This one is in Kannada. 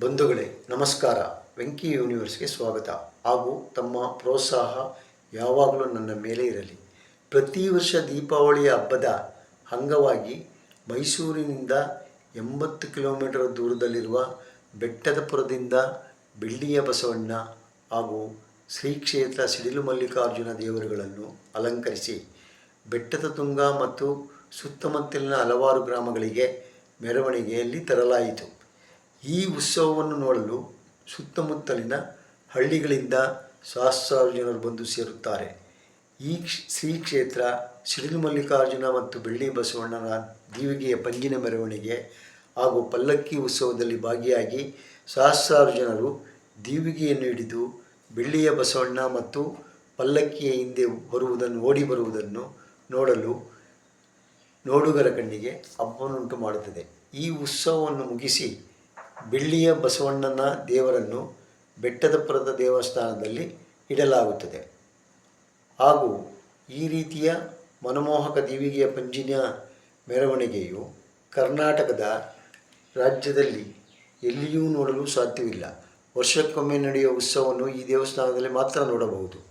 ಬಂಧುಗಳೇ, ನಮಸ್ಕಾರ. ವೆಂಕಿ ಯೂನಿವರ್ಸ್ಗೆ ಸ್ವಾಗತ. ಹಾಗೂ ತಮ್ಮ ಪ್ರೋತ್ಸಾಹ ಯಾವಾಗಲೂ ನನ್ನ ಮೇಲೆ ಇರಲಿ. ಪ್ರತಿ ವರ್ಷ ದೀಪಾವಳಿಯ ಹಬ್ಬದ ಅಂಗವಾಗಿ ಮೈಸೂರಿನಿಂದ ಎಂಬತ್ತು ಕಿಲೋಮೀಟರ್ ದೂರದಲ್ಲಿರುವ ಬೆಟ್ಟದಪುರದಿಂದ ಬೆಳ್ಳಿಯ ಬಸವಣ್ಣ ಹಾಗೂ ಶ್ರೀ ಕ್ಷೇತ್ರ ಸಿಡಿಲು ಮಲ್ಲಿಕಾರ್ಜುನ ದೇವರುಗಳನ್ನು ಅಲಂಕರಿಸಿ ಬೆಟ್ಟದ ತುಂಗ ಮತ್ತು ಸುತ್ತಮುತ್ತಲಿನ ಹಲವಾರು ಗ್ರಾಮಗಳಿಗೆ ಮೆರವಣಿಗೆಯಲ್ಲಿ ತರಲಾಯಿತು. ಈ ಉತ್ಸವವನ್ನು ನೋಡಲು ಸುತ್ತಮುತ್ತಲಿನ ಹಳ್ಳಿಗಳಿಂದ ಸಹಸ್ರಾರು ಜನರು ಬಂದು ಸೇರುತ್ತಾರೆ. ಈ ಶ್ರೀ ಕ್ಷೇತ್ರ ಸಿಡಿಲು ಮಲ್ಲಿಕಾರ್ಜುನ ಮತ್ತು ಬೆಳ್ಳಿ ಬಸವಣ್ಣನ ದೀವಿಗೆಯ ಪಂಜಿನ ಮೆರವಣಿಗೆ ಹಾಗೂ ಪಲ್ಲಕ್ಕಿ ಉತ್ಸವದಲ್ಲಿ ಭಾಗಿಯಾಗಿ ಸಹಸ್ರಾರು ಜನರು ದೀವಿಗೆಯನ್ನು ಹಿಡಿದು ಬೆಳ್ಳಿಯ ಬಸವಣ್ಣ ಮತ್ತು ಪಲ್ಲಕ್ಕಿಯ ಹಿಂದೆ ಬರುವುದನ್ನು, ಓಡಿ ಬರುವುದನ್ನು ನೋಡಲು ನೋಡುಗರ ಕಣ್ಣಿಗೆ ಹಬ್ಬವನ್ನುಂಟು ಮಾಡುತ್ತದೆ. ಈ ಉತ್ಸವವನ್ನು ಮುಗಿಸಿ ಬೆಳ್ಳಿಯ ಬಸವಣ್ಣನ ದೇವರನ್ನು ಬೆಟ್ಟದಪುರದ ದೇವಸ್ಥಾನದಲ್ಲಿ ಇಡಲಾಗುತ್ತದೆ. ಹಾಗೂ ಈ ರೀತಿಯ ಮನಮೋಹಕ ದೇವಿಗೆಯ ಪಂಜಿನ ಮೆರವಣಿಗೆಯು ಕರ್ನಾಟಕದ ರಾಜ್ಯದಲ್ಲಿ ಎಲ್ಲಿಯೂ ನೋಡಲು ಸಾಧ್ಯವಿಲ್ಲ. ವರ್ಷಕ್ಕೊಮ್ಮೆ ನಡೆಯುವ ಉತ್ಸವವನ್ನು ಈ ದೇವಸ್ಥಾನದಲ್ಲಿ ಮಾತ್ರ ನೋಡಬಹುದು.